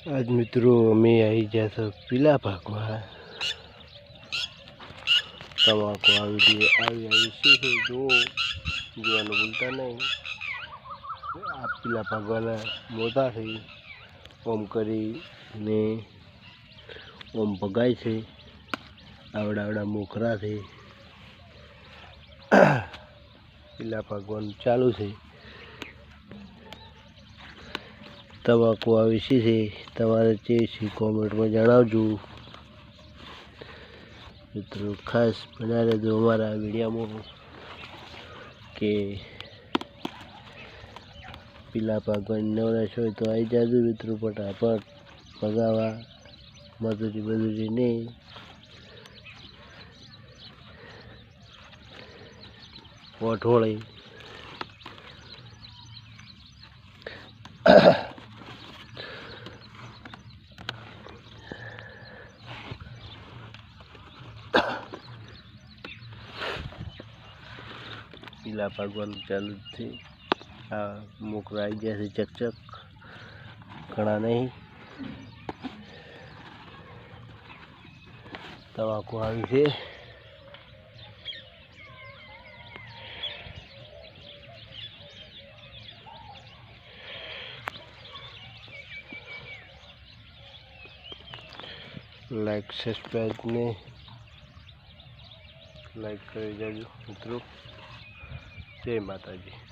આજ મિત્રો અમે આવી ગયા છો પીલા ભાગમાં. તમાકુ આવી આવી આવી, શું છે જુઓ, જોવાનું ભૂલતા નહીં. આ પીલા ભાગવાના મોટા છે ઓમ કરીને ઓમ ભગાય છે, આવડા આવડા મોખરા છે પીલા ભાગવાનું ચાલુ છે. તમાકુ આવી વિશે છે તમારે જે છે કોમેન્ટમાં જણાવજો. મિત્રો, ખાસ બના રહેજો અમારા વિડીયામાં કે પીલા પાકવાની નવરાશ હોય તો આવી જાજો મિત્રો, ફટાફટ ભગાવા મજૂરી મજૂરી નહીં વઠોળી પીલા પાકવાનું ચાલુ જ છે આ મોકરા આવી ગયા છે ચકચક ઘણા નહીં તમાકુ આવી છે લાઈક સબસ્ક્રાઈબ ને જય માતાજી.